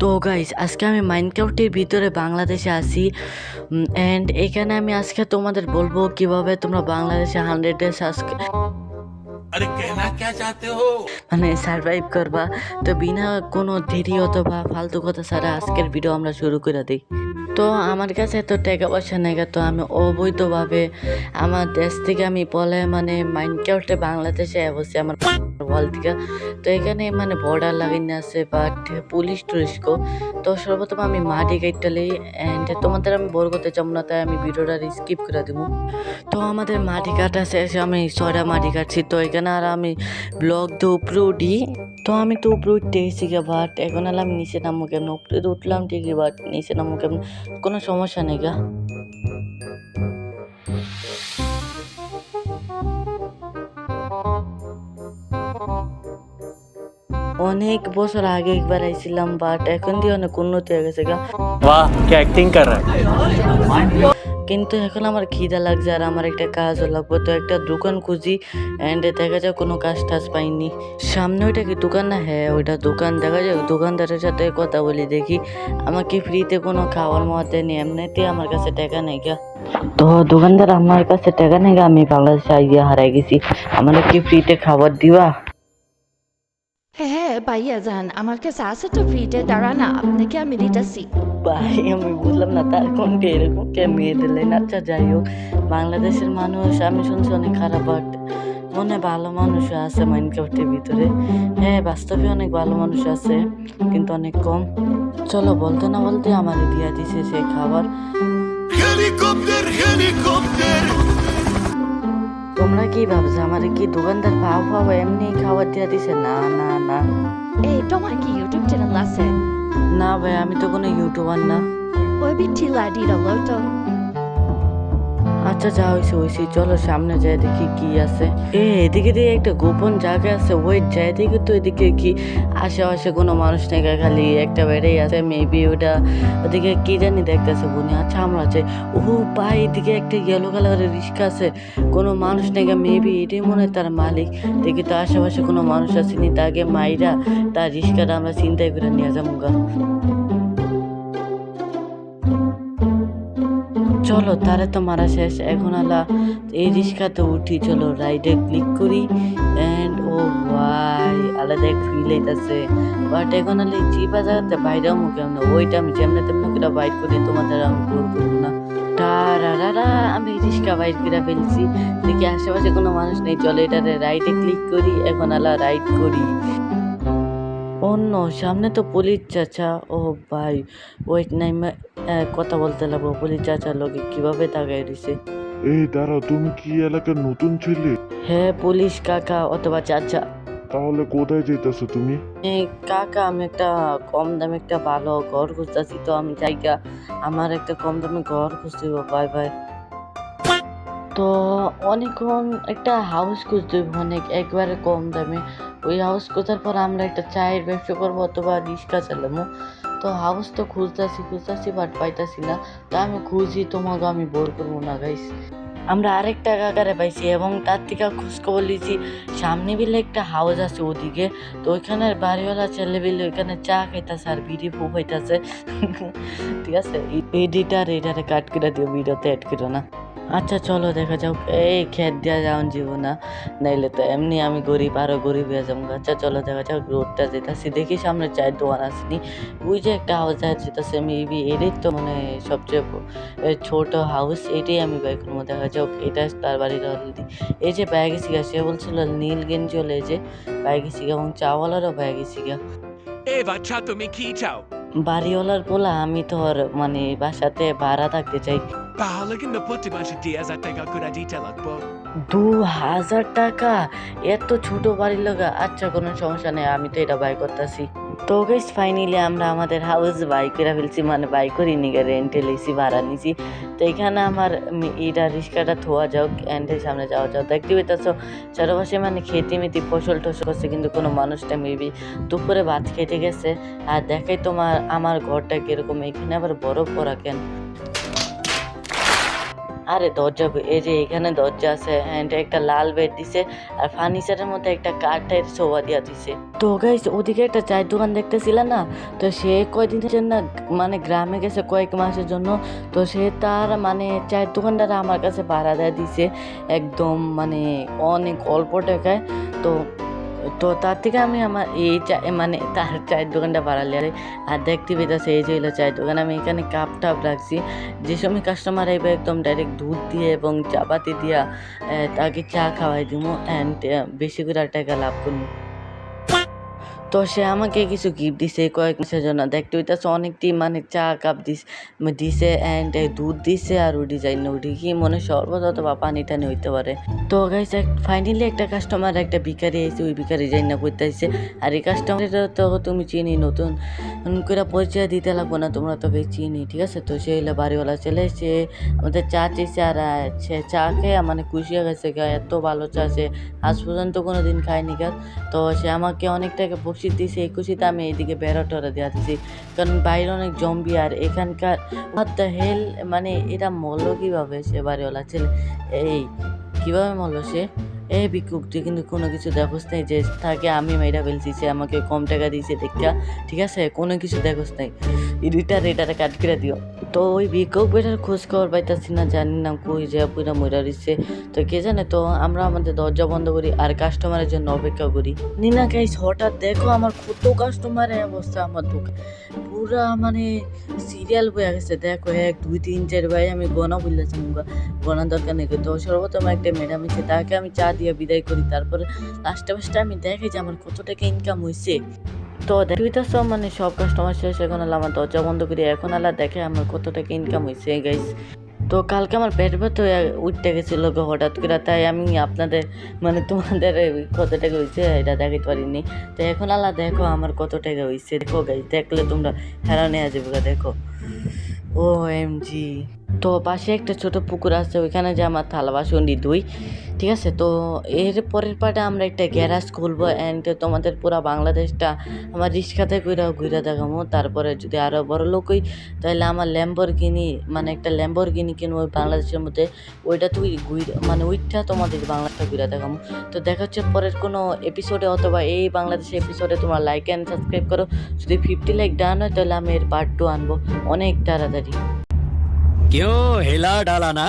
তো গাইজ আজকে আমি মাইনক্রাফ্টের ভিতরে বাংলাদেশে আসি অ্যান্ড এখানে আমি আজকে তোমাদের বলব কীভাবে তোমরা বাংলাদেশে হান্ড্রেড ডে মানে সারভাইভ করবা। তো বিনা কোনো দেরি অথবা ফালতু কথা ছাড়া আজকের ভিডিও আমরা শুরু করে দিই। তো আমার কাছে এত টাকা পয়সা নেই তো আমি অবৈধভাবে আমার দেশ থেকে আমি বলে মানে মাইনক্রাফটে বাংলাদেশে বসে আমার ওয়াল থেকে। তো এখানে মানে বর্ডার লাগাইনে আছে বাট পুলিশ টুরিস্টকো তো সর্বপ্রথম আমি মাটি গাইটালি অ্যান্ড তোমাদের আমি বড় করতে চাবো না, তাই আমি ভিডিওটা স্কিপ করে দিব। তো আমাদের মাটি কাটা শেষ, আমি ছয়টা মাটি কাটছি, তো এখানে আর আমি ব্লগ দিয়ে উপরে উঠি। তো আমি তো উপরে উঠতে গে বাট এখন আমি নিচে নামবো কেমন? উপরে উঠলাম ঠিকই বাট নিচে নামবো কেমন? কোনো সমস্যা নেই গা অনেক বছর আগে একবার আইছিলাম বাট এখন দিয়ে অনেক উন্নতি হয়ে গেছে গা বাহ কি অ্যাক্টিং কর কিন্তু এখন আমার খিদা লাগছে আর আমার একটা কাজও লাগবে। তো একটা দোকান খুঁজি অ্যান্ড দেখা যায় কোনো কাজ টাজ পাইনি। সামনে ওইটা কি দোকান না? হ্যাঁ ওইটা দোকান। দেখা যায় দোকানদারের সাথে কথা বলি দেখি। আমাকে ফ্রিতে কোনো খাওয়ার মাওয়ার নেই। এমনিতে আমার কাছে টাকা নেই গা। তো দোকানদার, আমার কাছে টাকা নেই আমি বাংলাদেশে আইয়া হারাই গেছি। আমার কি ফ্রিতে খাবার দিবা? হ্যাঁ হ্যাঁ ভাইয়া যান আমার কাছে আছে তো ফ্রিতে। দাঁড়া না, আপনাকে আমি দিতেছি। ভাই আমি বুঝলাম না তার কণ্ঠে এরকম কে মেয়েদের লাইন আচ্ছা যাই হোক বাংলাদেশের মানুষ আমি শুনছি অনেক খারাপ বাট মনে ভালো মানুষ আছে মাইনক্রাফ্টের ভিতরে। হ্যাঁ বাস্তবে অনেক ভালো মানুষ আছে কিন্তু অনেক কম। চলো বলতে না বলতে আমার দিয়া দিছে সে খাবার। তোমরা কি ভাবছ আমার কি দোকানদার ভাব ভাব এমনি খাবার দিয়া দিছে? না না না। এই তোমার কি ইউটিউব চ্যানেল আছে? না ভাই আমি তো কোনো ইউটিউবার না। ওই বিটি লাডিটা তো আচ্ছা যা হয়েছে হয়েছে চলো সামনে যাই, দেখি কি আছে। এ, এদিকে দিয়ে একটা গোপন জায়গা আছে ওই যাই দেখি তো এদিকে কি? আশেপাশে কোনো মানুষ নেই খালি একটা বেড়েই আছে মেবি ওটা ওদিকে কি জানি দেখতেছে, বুনি। আচ্ছা আমরা আছে ও ভাই এদিকে একটা ইয়েলো কালারের রিক্সা আছে। কোনো মানুষ নেই মেবি এটাই মনে হয় তার মালিক। দেখি তো আশেপাশে কোনো মানুষ আসেনি তাকে মাইরা তার রিক্সাটা আমরা চিন্তাই করে নিয়ে যাব চলো তারে তো মারা শেষ। এখন আলা এই রিক্সাতে উঠি, চলো রাইডে ক্লিক করি। অ্যান্ড ও ভাই আলাদা এক ফিল হইতাছে। বাট এখন আলে চিপা জায়গাতে বাইরেও মুখে না। ওইটা আমি যেমনে তেমনি করে বাইর করি, তোমাদের আমি ভুল করব না। আমি রিক্সা বাইর করে ফেলছি। দেখি আশেপাশে কোনো মানুষ নেই। চলো এটারে রাইডে ক্লিক করি। এখন আলা রাইড করি। অন্য সামনে তো পুলিশ চাচা। ও ভাই ওয়েট নাই কথা বলতে লাগবো পুলিশ চাচার লোকে কীভাবে তাকাই দিছে? এই দাঁড়াও তুমি কি এলাকার নতুন ছেলে? হ্যাঁ পুলিশ কাকা অথবা চাচা। তাহলে কোথায় যেতেছো তুমি? কাকা আমি একটা কম দামে একটা ভালো ঘর খুঁজতেছি তো আমি জায়গা আমার একটা কম দামে ঘর খুঁজতে বাই বাই তো অনেকক্ষণ একটা হাউস খুঁজতে অনেক একবারে কম দামে। ওই হাউস খোঁজার পর আমরা একটা চায়ের ব্যবসা করব অথবা রিক্সা চালাবো। তো হাউস তো খুঁজতেছি খুঁজতেছি বাট পাইতাছি না। তো আমি খুঁজি, তোমাকে আমি বোর করব না গাইস আমরা আরেকটা কাকারে পাইছি এবং তার থেকে খোঁজ খবর লিছি সামনে বিলে একটা হাউস আছে ওদিকে। তো ওইখানের বাড়িওয়ালা ছেলে বিলে ওইখানে চা খাইতেছে আর বিড়ি ফু হইতাছে ঠিক আছে? এডিটার এটারে কাট করে দিও, ভিডিওতে অ্যাড করো না। আচ্ছা চলো, দেখা যাও এই খেত দেওয়া যাওন জীব না নাইলে তো এমনি আমি গরিব, আরও গরিব হয়ে যাব। আচ্ছা চলো, দেখা যাও রোডটা যেতেছি। দেখি সামনে চায়ের দোকান আসনি ওই যে একটা হাউস যেতেছে মেবি এটাই তো মানে সবচেয়ে ছোট হাউস এটাই আমি বাইক করব। দেখা যাক, এটা তার বাড়ির অলরেডি এই যে ব্যাগে সিগা সে বলছিল নীল গেঞ্জি হলে যে ব্যাগে সিগা এবং চাওয়ালারও ব্যাগে সিগা এ বাচ্চা, তুমি কি চাও? বাড়িওয়ালার বলা আমি তোর মানে বাসাতে ভাড়া থাকতে চাই। তাহলে কিন্তু প্রতি মাসে দুই হাজার টাকা করে দিতে লাগবো। দু হাজার টাকা? এত ছোট বাড়ির লগা আচ্ছা কোনো সমস্যা নেই আমি তো এটা বাই করতেছি। তো গেস ফাইনালি আমরা আমাদের হাউস বাই করে ফেলছি মানে বাই করি নিগে রেন্টে লিছি ভাড়া নিছি। তো এখানে আমার এটা রিক্সাটা থোয়া যাক এন্ডের সামনে যাওয়া যাও দেখতে পেতেছো চারপাশে মানে খেতে মেতে ফসল টসল করছে, কিন্তু কোনো মানুষটা মেবি দুপুরে ভাত খেতে গেছে। আর দেখাই তোমার, আমার ঘরটা কীরকম, এখানে আবার বরফ পরা কেন? আরে দরজা এই যে এখানে দরজা আছে অ্যান্ড একটা লাল বেড দিছে, আর ফার্নিচারের মধ্যে একটা কাঠের সোফা দিয়া দিছে। তো গাইস ওদিকে একটা চায়ের দোকান দেখতেছিল না? তো সে কয়দিনের জন্য মানে গ্রামে গেছে কয়েক মাসের জন্য, তো সে তার মানে চায়ের দোকানটা আমার কাছে ভাড়া দেয় দিছে, একদম মানে অনেক অল্প টাকায়। তো তো তার থেকে আমি আমার এই চা মানে তার চায়ের দোকানটা বাড়ালে। আরে আর দেখতে পেতেছে এই যে হলো চায়ের দোকান। আমি এখানে কাপ টাপ রাখছি। যে সময় কাস্টমার আইবে একদম ডাইরেক্ট দুধ দিয়ে এবং চাপাতি দিয়া তাকে চা খাওয়াই দিব অ্যান্ড বেশি করে টাকা লাভ করব। তো সে আমাকে কিছু গিফট দিছে, কয়েক মাসের জন্য। দেখতে হইতেছে অনেকটি মানে চা কাপ দিস দিছে অ্যান্ড দুধ দিছে আর ও ডিজাইন ওটি কি মনে শরবত অথবা পানি টানি হইতে পারে। তো গাইস ফাইনালি একটা কাস্টমার একটা ভিকারি আইছে ওই ভিকারি যাই না করতে আইছে আর এই কাস্টমারের তো তুমি চিনি, নতুন করে পরিচয় দিতে লাগবো না, তোমরা তবে চিনি, ঠিক আছে? তো সে হলো বাড়িওয়ালা ছেলে সে আমাদের চা চেয়েছে আর সে চা খেয়ে মানে খুশি হয়ে গেছে। এত ভালো চা সে আজ পর্যন্ত কোনো দিন খায়নি গা। তো সে আমাকে অনেক টাকা বকশিস দিয়েছে এই খুশিতে আমি এইদিকে বেড়া দেওয়া দিছি। কারণ বাইরে অনেক জম্বি আর এখানকার হেল মানে এটা মরলো কীভাবে সে বাড়িওয়ালা ছেলে? এই, কীভাবে মরলো সে? এই ভিক্ষুক কিন্তু কোনো কিছু দেখোস নাই যে তাকে আমি মেয়েরা ফেলছি, সে আমাকে কম টাকা দিয়েছে, দেখা, ঠিক আছে? কোনো কিছু দেখোস নাই। রিটার রিটারে কাট দিও। তো ওই ভিক্ষুক বেটার খোঁজ খবর পাইতাছি না, জানি না কই যে পুরা মইরা দিচ্ছে তো কে জানে, তো আমরা আমাদের দরজা বন্ধ করি আর কাস্টমারের জন্য অপেক্ষা করি। নিনা গাইস হঠাৎ দেখো আমার কত কাস্টমারের অবস্থা আমার দোকান। পুরা মানে সিরিয়াল বয়ে গেছে দেখো এক, দুই, তিন, চার, ভাই, আমি গনা বললেছি গনা দরকার নেই তো সর্বপ্রথম একটা ম্যাডাম আছে তাকে আমি চা দিয়ে বিদায় করি, তারপরে লাস্টে ফাস্টে আমি দেখি যে আমার কত টাকা ইনকাম হয়েছে তো সব মানে সব কাস্টমার শেষ এখন আলা আমার দরজা বন্ধ করি। এখন আলা দেখে আমার কত টাকা ইনকাম হয়েছে গাইস তো কালকে আমার পেট ব্যথা উঠতে গেছিল হঠাৎ করে, তাই আমি আপনাদের মানে তোমাদের কত টাকা হয়েছে এটা দেখাতে পারিনি। তো এখন আল্লাহ দেখো আমার কত টাকা হয়েছে দেখো গাইস দেখলে তোমরা হেরান যাবে দেখো। ও এম জি তো পাশে একটা ছোট পুকুর আছে, ওইখানে যে আমার থালা বাসন ধুই, ঠিক আছে? তো এর পরের পার্টে আমরা একটা গ্যারাজ খুলবো অ্যান্ড তোমাদের পুরা বাংলাদেশটা আমার রিক্সাতে কইরা ঘুরে দেখাবো তারপরে যদি আরও বড় লোক হই তাহলে আমার ল্যাম্বর কিনি মানে একটা ল্যাম্বর কিনি কিনবো ওই বাংলাদেশের মধ্যে। ওইটা তুই ঘুরে মানে ওইটা তোমাদের বাংলাদেশটা ঘুরে দেখাবো তো দেখা হচ্ছে পরের কোনো এপিসোডে অথবা এই বাংলাদেশের এপিসোডে তোমরা লাইক অ্যান্ড সাবস্ক্রাইব করো। যদি ফিফটি লাইক ডান হয় তাহলে আমি এর পার্ট টু আনব। অনেক তাড়াতাড়ি। क्यों हिला डाला ना